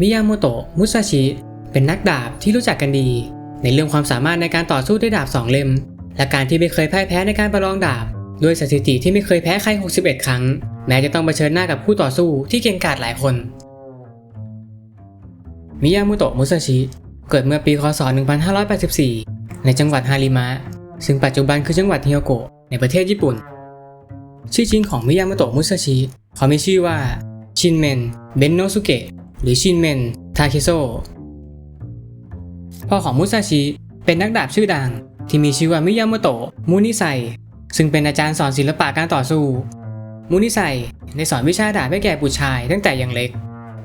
มิยาโมโตะมุซาชิ เป็นนักดาบที่รู้จักกันดี ในเรื่องความสามารถในการต่อสู้ด้วยดาบสองเล่ม และการที่ไม่เคยพ่ายแพ้ในการประลองดาบ ด้วยสถิติที่ไม่เคยแพ้ใคร 61 ครั้ง แม้จะต้องเผชิญหน้ากับคู่ต่อสู้ที่เก่งกาจหลายคน มิยาโมโตะมุซาชิ เกิดเมื่อปีคศ 1584 ในจังหวัดฮาริมะ ซึ่งปัจจุบันคือจังหวัดฮิโยโกะในประเทศญี่ปุ่น ชื่อจริงของมิยาโมโตะมุซาชิเขามีชื่อว่าชินเมน เบนโนสุเกะ หรือชินเมน ทาเคโซ พ่อของมุซาชิ เป็นนักดาบชื่อดัง ที่มีชื่อว่ามิยาโมโตะ มูนิไซ ซึ่งเป็นอาจารย์สอนศิลปะการต่อสู้ มูนิไซได้สอนวิชาดาบให้แก่บุตรชายตั้งแต่ยังเล็ก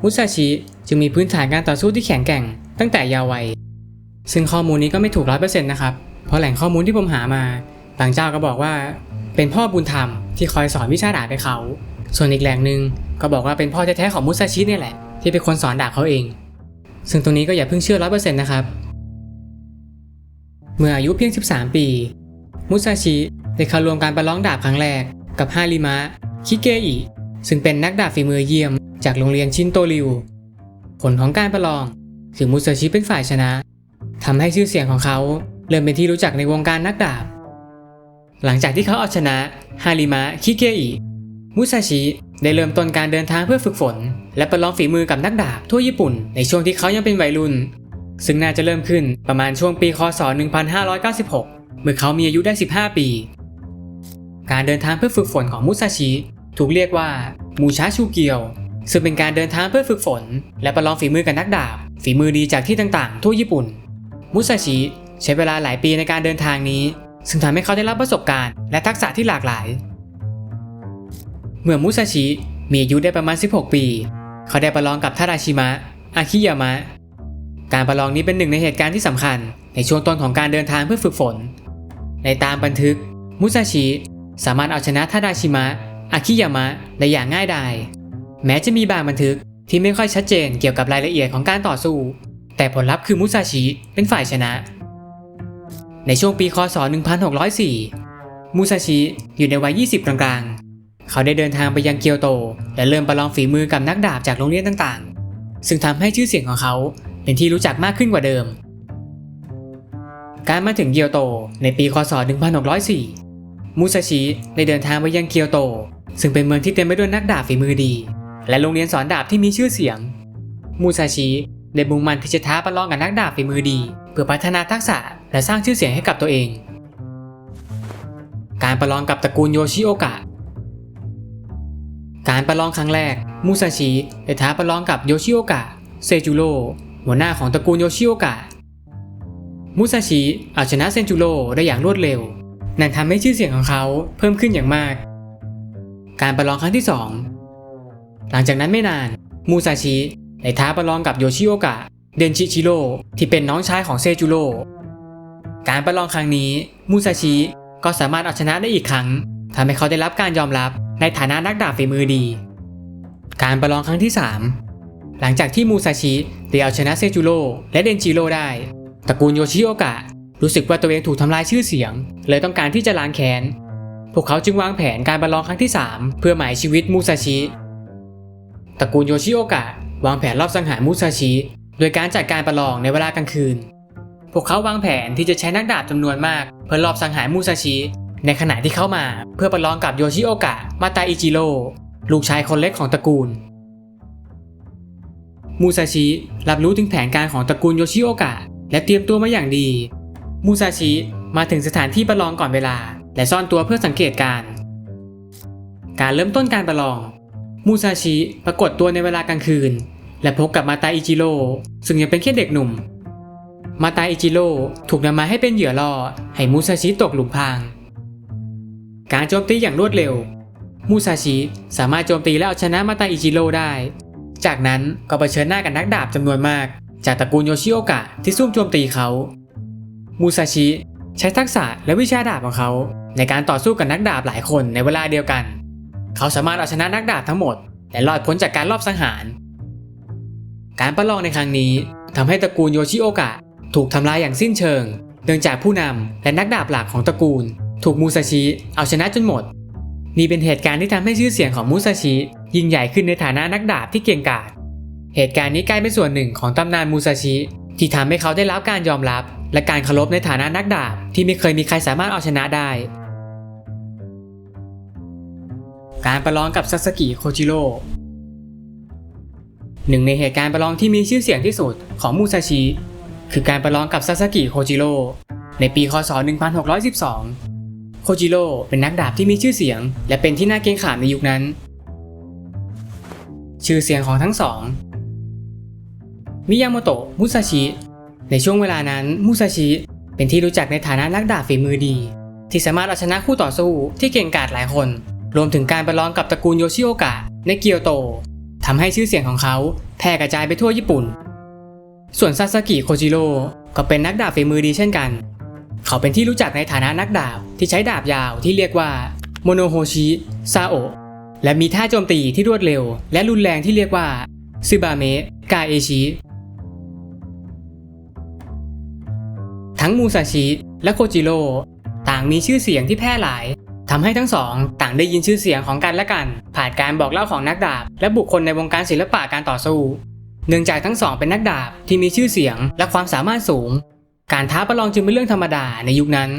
มุซาชิจึงมีพื้นฐานการต่อสู้ที่แข็งแกร่ง ตั้งแต่เยาว์วัย ซึ่งข้อมูลนี้ก็ไม่ถูกร้อยเปอร์เซ็นต์นะครับ เพราะแหล่งข้อมูลที่ผมหามา บางเจ้าก็บอกว่า เป็นพ่อบุญธรรมที่คอยสอนวิชาดาบให้เขา ส่วนอีกแหล่งหนึ่งก็บอกว่าเป็นพ่อแท้ๆของมุซาชินี่แหละ ที่เป็นคนสอนดาบเขาเอง ซึ่งตรงนี้ก็อย่าเพิ่งเชื่อร้อยเปอร์เซ็นต์นะครับ เมื่ออายุเพียง 13 ปี มุซาชิได้เข้าร่วมการประลองดาบครั้งแรก กับฮาริมะ คิเกอิ ซึ่งเป็นนักดาบฝีมือเยี่ยม จากโรงเรียนชินโตริว ผลของการประลองคือมุซาชิเป็นฝ่ายชนะทำให้ชื่อเสียงของเขาเริ่มเป็นที่รู้จักในวงการนักดาบ หลังจากที่เขาเอาชนะฮาริมะ คิเกอิ มุซาชิ ได้เริ่มต้นการเดินทางเพื่อฝึกฝน และประลองฝีมือกับนักดาบทั่วญี่ปุ่นในช่วงที่เขายังเป็นวัยรุ่น ซึ่งน่าจะเริ่มขึ้นประมาณช่วงปีคศ 1596 เมื่อเขามีอายุได้ 15 ปี การเดินทางเพื่อฝึกฝนของมุซาชิ ถูกเรียกว่ามูชาชูเกียว ซึ่งเป็นการเดินทางเพื่อฝึกฝน และประลองฝีมือกับนักดาบ ฝีมือดีจากที่ต่างๆ ทั่วญี่ปุ่น มุซาชิใช้เวลาหลายปีในการเดินทางนี้ ซึ่งทำให้เขาได้รับประสบการณ์และทักษะที่หลากหลาย เมื่อมุซาชิมีอายุได้ประมาณ 16 ปี เขาได้ประลองกับทาราชิมะ อาคิยามะ การประลองนี้เป็นหนึ่งในเหตุการณ์ที่สำคัญ ในช่วงต้นของการเดินทางเพื่อฝึกฝน ในตามบันทึก มุซาชิสามารถเอาชนะทาราชิมะ อาคิยามะได้อย่างง่ายดาย แม้จะมีบางบันทึกที่ไม่ค่อยชัดเจนเกี่ยวกับรายละเอียดของการต่อสู้ แต่ผลลัพธ์คือมุซาชิเป็นฝ่ายชนะ ในช่วงปีคศ 1604 มุซาชิอยู่ในวัย 20 กลาง เขาได้เดินทางไปยังเกียวโต และเริ่มประลองฝีมือกับนักดาบจากโรงเรียนต่างๆ ซึ่งทำให้ชื่อเสียงของเขาเป็นที่รู้จักมากขึ้นกว่าเดิม การมาถึงเกียวโตในปีคศ 1604มุซาชิได้เดินทางไปยังเกียวโต ซึ่งเป็นเมืองที่เต็มไปด้วยนักดาบฝีมือดี และโรงเรียนสอนดาบที่มีชื่อเสียงมุซาชิได้มุ่งมั่นที่จะท้าประลองกับนักดาบฝีมือดี เพื่อพัฒนาทักษะและสร้างชื่อเสียงให้กับตัวเอง การประลองกับตระกูลโยชิโอกะ การประลองครั้งแรกมุซาชิได้ท้าประลองกับโยชิโอกะ เซจูโร่หัวหน้าของตระกูลโยชิโอกะมุซาชิเอาชนะเซจูโร่ได้อย่างรวดเร็ว นั่นทำให้ชื่อเสียงของเขาเพิ่มขึ้นอย่างมาก การประลองครั้งที่ 2 หลังจากนั้นไม่นาน มูซาชิได้ท้าประลองกับโยชิโอกะ เดนชิชิโร่ที่เป็นน้องชายของเซจูโร่ การประลองครั้งนี้ มูซาชิก็สามารถเอาชนะได้อีกครั้งทำให้เขาได้รับการยอมรับ ในฐานะนักดาบฝีมือดี การประลองครั้งที่ 3 หลังจากที่มูซาชิได้เอาชนะเซจูโร่และเดนจิโร่ได้ตระกูลโยชิโอกะ รู้สึกว่าตัวเองถูกทำลายชื่อเสียง เลยต้องการที่จะล้างแค้น พวกเขาจึงวางแผนการประลองครั้งที่ 3 เพื่อหมายชีวิตมูซาชิตระกูลโยชิโอกะ วางแผนรอบสังหารมูซาชิโดยการจัดการประลองในเวลากลางคืน พวกเขาวางแผนที่จะใช้นักดาบจำนวนมาก เพื่อรอบสังหารมูซาชิ ในขณะที่เข้ามาเพื่อประลองกับโยชิโอกะ มาตาอิจิโร่ลูกชายคนเล็กของตระกูล มูซาชิรับรู้ถึงแผนการของตระกูลโยชิโอกะ และเตรียมตัวมาอย่างดี มูซาชิมาถึงสถานที่ประลองก่อนเวลา และซ่อนตัวเพื่อสังเกตการณ์การเริ่มต้นการประลอง มูซาชิปรากฏตัวในเวลากลางคืน และพบกับมาตาอิจิโร่ซึ่งยังเป็นแค่เด็กหนุ่ม มาตาอิจิโร่ถูกนำมาให้เป็นเหยื่อล่อให้มูซาชิตกหลุมพราง การโจมตีอย่างรวดเร็ว มูซาชิสามารถโจมตีและเอาชนะมาตาอิจิโร่ได้ จากนั้นก็เผชิญหน้ากับนักดาบจำนวนมาก จากตระกูลโยชิโอกะที่ซุ่มโจมตีเขา มูซาชิใช้ทักษะและวิชาดาบของเขา ในการต่อสู้กับนักดาบหลายคนในเวลาเดียวกัน เขาสามารถเอาชนะนักดาบทั้งหมดและรอดพ้นจากการลอบสังหาร การประลองในครั้งนี้ทำให้ตระกูลโยชิโอกะถูกทำลายอย่างสิ้นเชิง เนื่องจากผู้นำและนักดาบหลักของตระกูล ถูกมูซาชิเอาชนะจนหมด นี่เป็นเหตุการณ์ที่ทำให้ชื่อเสียงของมูซาชิยิ่งใหญ่ขึ้นในฐานะนักดาบที่เก่งกาจ เหตุการณ์นี้กลายเป็นส่วนหนึ่งของตำนานมูซาชิที่ทำให้เขาได้รับการยอมรับ และการเคารพในฐานะนักดาบที่ไม่เคยมีใครสามารถเอาชนะได้ การประลองกับซาสกิโคจิโร่หนึ่งในเหตุการณ์ประลองที่มีชื่อเสียงที่สุดของมูซาชิคือการประลองกับซาสกิโคจิโร่ในปี คศ 1612 โคจิโร่เป็นนักดาบที่มีชื่อเสียง และเป็นที่น่าเกรงขามในยุคนั้น ชื่อเสียงของทั้งสอง มิยาโมโตะ มุซาชิ ในช่วงเวลานั้น มุซาชิ เป็นที่รู้จักในฐานะนักดาบฝีมือดี ที่สามารถเอาชนะคู่ต่อสู้ที่เก่งกาจหลายคน รวมถึงการประลองกับตระกูลโยชิโอกะในเกียวโตทำให้ชื่อเสียงของเขาแพร่กระจายไปทั่วญี่ปุ่น ส่วนซาสกิโคจิโร่ก็เป็นนักดาบฝีมือดีเช่นกัน เขาเป็นที่รู้จักในฐานะนักดาบที่ใช้ดาบยาวที่เรียกว่าโมโนโฮชิซาโอและมีท่าโจมตีที่รวดเร็ว และรุนแรงที่เรียกว่าซึบาเมะกาเอชิทั้งมูซาชิและโคจิโร่ต่างมีชื่อเสียงที่แพร่หลายทำให้ทั้งสองต่างได้ยินชื่อเสียงของกันและกัน ผ่านการบอกเล่าของนักดาบ และบุคคลในวงการศิลปะการต่อสู้ เนื่องจากทั้งสองเป็นนักดาบที่มีชื่อเสียงและความสามารถสูง การท้าประลองจึงเป็นเรื่องธรรมดาในยุคนั้น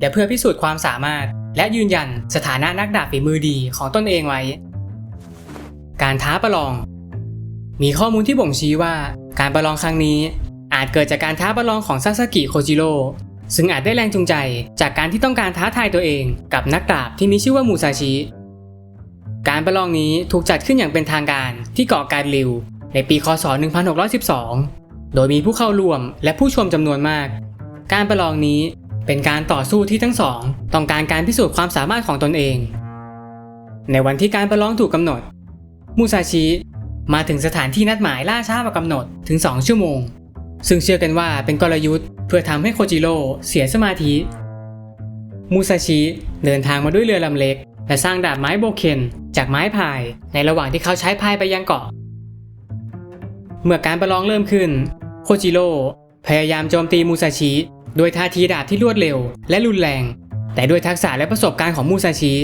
และเพื่อพิสูจน์ความสามารถ และยืนยันสถานะนักดาบฝีมือดีของตนเองไว้ การท้าประลอง มีข้อมูลที่บ่งชี้ว่า การประลองครั้งนี้ อาจเกิดจากการท้าประลองของซาสกิโคจิโร่ซึ่งอาจได้แรงจูงใจจากการที่ต้องการท้าทายตัวเองกับนักดาบที่มีชื่อว่ามูซาชิการประลองนี้ถูกจัดขึ้นอย่างเป็นทางการที่เกาะการริว ในปีคศ 1612 โดยมีผู้เข้าร่วมและผู้ชมจำนวนมาก การประลองนี้เป็นการต่อสู้ที่ทั้งสองต้องการการพิสูจน์ความสามารถของตนเอง ในวันที่การประลองถูกกำหนด มูซาชิมาถึงสถานที่นัดหมายล่าช้ากว่ากำหนดถึง 2 ชั่วโมง ซึ่งเชื่อกันว่าเป็นกลยุทธ์เพื่อทำให้โคจิโร่เสียสมาธิ มูซาชิเดินทางมาด้วยเรือลำเล็ก และสร้างดาบไม้โบเคนจากไม้พาย ในระหว่างที่เขาใช้พายไปยังเกาะ เมื่อการประลองเริ่มขึ้น จิโร่พยายามโจมตีมูซาชิด้วยท่าทีดาบที่รวดเร็วและรุนแรง แต่ด้วยทักษะและประสบการณ์ของมูซาชิ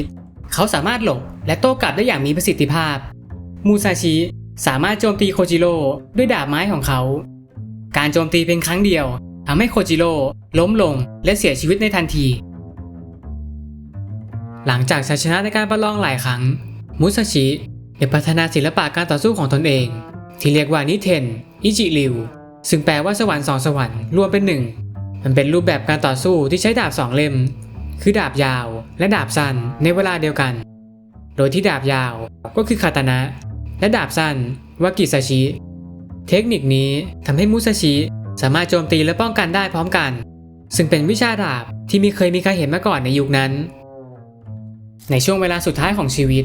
เขาสามารถหลบและโต้กลับได้อย่างมีประสิทธิภาพ มูซาชิสามารถโจมตีโคจิโร่ด้วยดาบไม้ของเขา การโจมตีเพียงครั้งเดียวทำให้โคจิโร่ล้มลงและเสียชีวิตในทันที หลังจากชัยชนะในการประลองหลายครั้ง มุซาชิได้พัฒนาศิลปะการต่อสู้ของตนเอง ที่เรียกว่านิเทน อิจิริว ซึ่งแปลว่าสวรรค์สองสวรรค์รวมเป็นหนึ่งมันเป็นรูปแบบการต่อสู้ที่ใช้ดาบสองเล่ม คือดาบยาวและดาบสั้นในเวลาเดียวกัน โดยที่ดาบยาวก็คือคาตานะ และดาบสั้นว่ากิซาชิ เทคนิคนี้ทำให้มุซาชิสามารถโจมตีและป้องกันได้พร้อมกัน ซึ่งเป็นวิชาดาบที่มีเคยมีใครเห็นมาก่อนในยุคนั้น ในช่วงเวลาสุดท้ายของชีวิต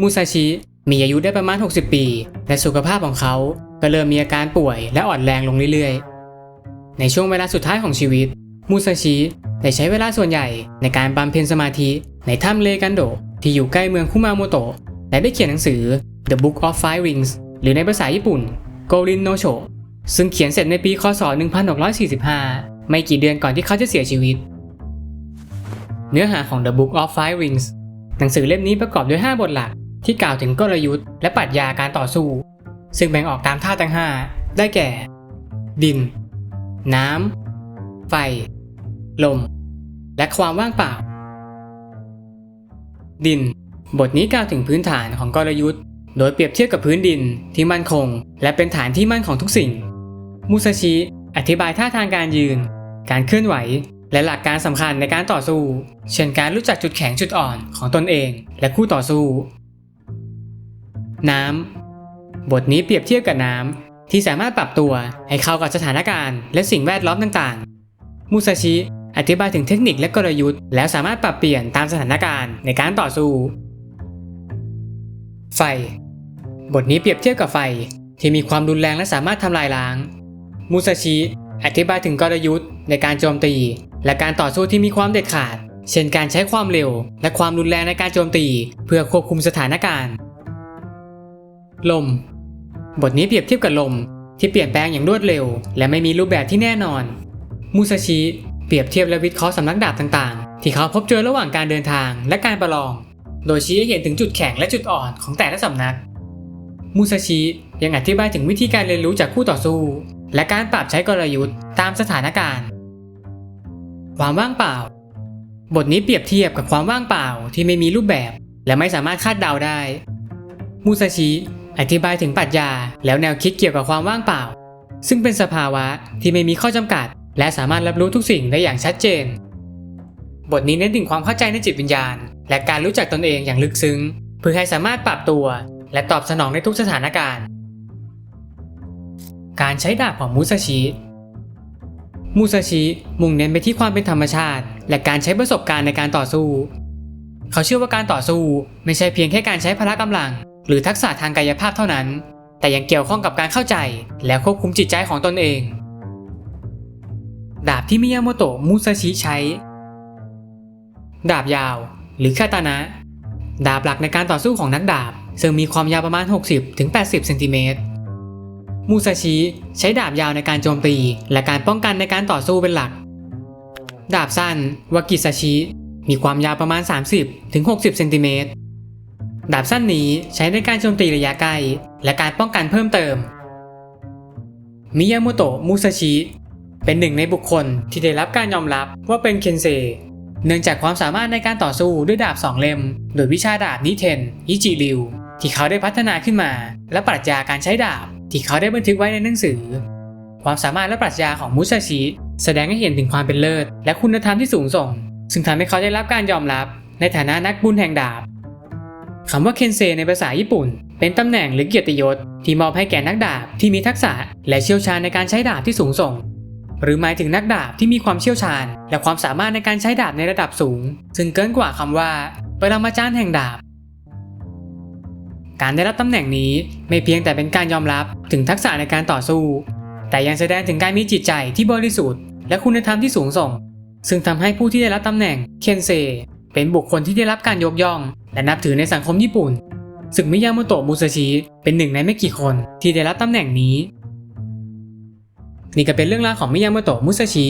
มูซาชิมีอายุได้ประมาณ 60 ปี และสุขภาพของเขา ก็เริ่มมีอาการป่วยและอ่อนแรงลงเรื่อยๆ ในช่วงเวลาสุดท้ายของชีวิต มูซาชิได้ใช้เวลาส่วนใหญ่ในการบำเพ็ญสมาธิในถ้ำเลกันโดที่อยู่ใกล้เมืองคุมาโมโตะและได้เขียนหนังสือ The Book of Five Rings หรือในภาษาญี่ปุ่น Gorin no Sho ซึ่งเขียนเสร็จในปีคศ 1645 ไม่กี่เดือนก่อนที่เขาจะเสียชีวิต เนื้อหาของ The Book of Five Rings หนังสือเล่มนี้ประกอบด้วย 5 บทหลักที่กล่าวถึงกลยุทธ์และปรัชญาการต่อสู้ ซึ่งแบ่งออกตามท่าทั้ง 5 ได้แก่ ดิน น้ำ ไฟ ลม และความว่างเปล่า ดิน บทนี้กล่าวถึงพื้นฐานของกลยุทธ์ โดยเปรียบเทียบกับพื้นดินที่มั่นคง และเป็นฐานที่มั่นของทุกสิ่งมูซาชิ อธิบายท่าทางการยืน การเคลื่อนไหว และหลักการสำคัญในการต่อสู้ เช่นการรู้จักจุดแข็งจุดอ่อนของตนเอง และคู่ต่อสู้น้ำ บทนี้เปรียบเทียบกับน้ำที่สามารถปรับตัวให้เข้ากับสถานการณ์ และสิ่งแวดล้อมต่างๆ มูซาชิอธิบายถึงเทคนิคและกลยุทธ์ แล้วสามารถปรับเปลี่ยนตามสถานการณ์ในการต่อสู้ ไฟ บทนี้เปรียบเทียบกับไฟที่มีความรุนแรงและสามารถทำลายล้าง มูซาชิอธิบายถึงกลยุทธ์ในการโจมตี และการต่อสู้ที่มีความเด็ดขาด เช่นการใช้ความเร็ว และความรุนแรงในการโจมตี เพื่อควบคุมสถานการณ์ ลม บทนี้เปรียบเทียบกับลม ที่เปลี่ยนแปลงอย่างรวดเร็ว และไม่มีรูปแบบที่แน่นอน มูซาชิเปรียบเทียบและวิเคราะห์สำนักดาบต่างๆ ที่เขาพบเจอระหว่างการเดินทางและการประลอง โดยชี้ให้เห็นถึงจุดแข็งและจุดอ่อนของแต่ละสำนัก มูซาชิยังอธิบายถึงวิธีการเรียนรู้จากคู่ต่อสู้ และการปรับใช้กลยุทธ์ตามสถานการณ์ ความว่างเปล่า บทนี้เปรียบเทียบกับความว่างเปล่าที่ไม่มีรูปแบบ และไม่สามารถคาดเดาได้ มูซาชิ อธิบายถึงปรัชญา แล้วแนวคิดเกี่ยวกับความว่างเปล่า ซึ่งเป็นสภาวะที่ไม่มีข้อจำกัด และสามารถรับรู้ทุกสิ่งได้อย่างชัดเจน บทนี้เน้นถึงความเข้าใจในจิตวิญญาณ และการรู้จักตนเองอย่างลึกซึ้ง เพื่อให้สามารถปรับตัว และตอบสนองในทุกสถานการณ์ การใช้ดาบของมูซาชิมูซาชิมุ่งเน้นไปที่ความเป็นธรรมชาติ และการใช้ประสบการณ์ในการต่อสู้ เขาเชื่อว่าการต่อสู้ไม่ใช่เพียงแค่การใช้พละกำลัง หรือทักษะทางกายภาพเท่านั้น แต่ยังเกี่ยวข้องกับการเข้าใจ และควบคุมจิตใจของตนเอง ดาบที่มิยาโมโตะมูซาชิใช้ ดาบยาว หรือคาตานะ ดาบหลักในการต่อสู้ของนักดาบ ซึ่งมีความยาวประมาณ 60-80เซนติเมตรมูซาชิใช้ดาบยาวในการโจมตี และการป้องกันในการต่อสู้เป็นหลัก ดาบสั้นวากิซาชิมีความยาวประมาณ 30-60เซนติเมตร ดาบสั้นนี้ใช้ในการโจมตีระยะใกล้และการป้องกันเพิ่มเติม มิยาโมโตะมูซาชิ เป็นหนึ่งในบุคคลที่ได้รับการยอมรับว่าเป็นเคนเซ เนื่องจากความสามารถในการต่อสู้ด้วยดาบสองเล่ม โดยวิชาดาบนิเทนอิจิริว ที่เขาได้พัฒนาขึ้นมา และปรัชญาการใช้ดาบ ที่เขาได้บันทึกไว้ในหนังสือ ความสามารถและปรัชญาของมุซาชิแสดงให้เห็นถึงความเป็นเลิศ และคุณธรรมที่สูงส่ง ซึ่งทำให้เขาได้รับการยอมรับ ในฐานะนักบุญแห่งดาบ คำว่าเคนเซในภาษาญี่ปุ่น เป็นตำแหน่งหรือเกียรติยศที่มอบให้แก่นักดาบที่มีทักษะและเชี่ยวชาญในการใช้ดาบที่สูงส่ง หรือหมายถึงนักดาบที่มีความเชี่ยวชาญ และความสามารถในการใช้ดาบในระดับสูง ซึ่งเกินกว่าคำว่าปรมาจารย์แห่งดาบ การได้รับตำแหน่งนี้ไม่เพียงแต่เป็นการยอมรับถึงทักษะในการต่อสู้ แต่ยังแสดงถึงการมีจิตใจที่บริสุทธิ์และคุณธรรมที่สูงส่ง ซึ่งทำให้ผู้ที่ได้รับตำแหน่งเคนเซ เป็นบุคคลที่ได้รับการยกย่อง และนับถือในสังคมญี่ปุ่น ซึ่งมิยาโมโตะมุซาชิเป็นหนึ่งในไม่กี่คนที่ได้รับตำแหน่งนี้ นี่ก็เป็นเรื่องราวของมิยาโมโตะมุซาชิ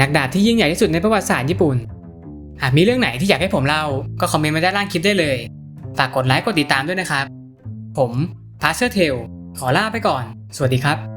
นักดาบที่ยิ่งใหญ่ที่สุดในประวัติศาสตร์ญี่ปุ่น หากมีเรื่องไหนที่อยากให้ผมเล่า ก็คอมเมนต์มาด้านล่างคลิปได้เลย ฝากกดไลค์กดติดตามด้วยนะครับ ผมพาสเชอร์เทลขอลาไปก่อน สวัสดีครับ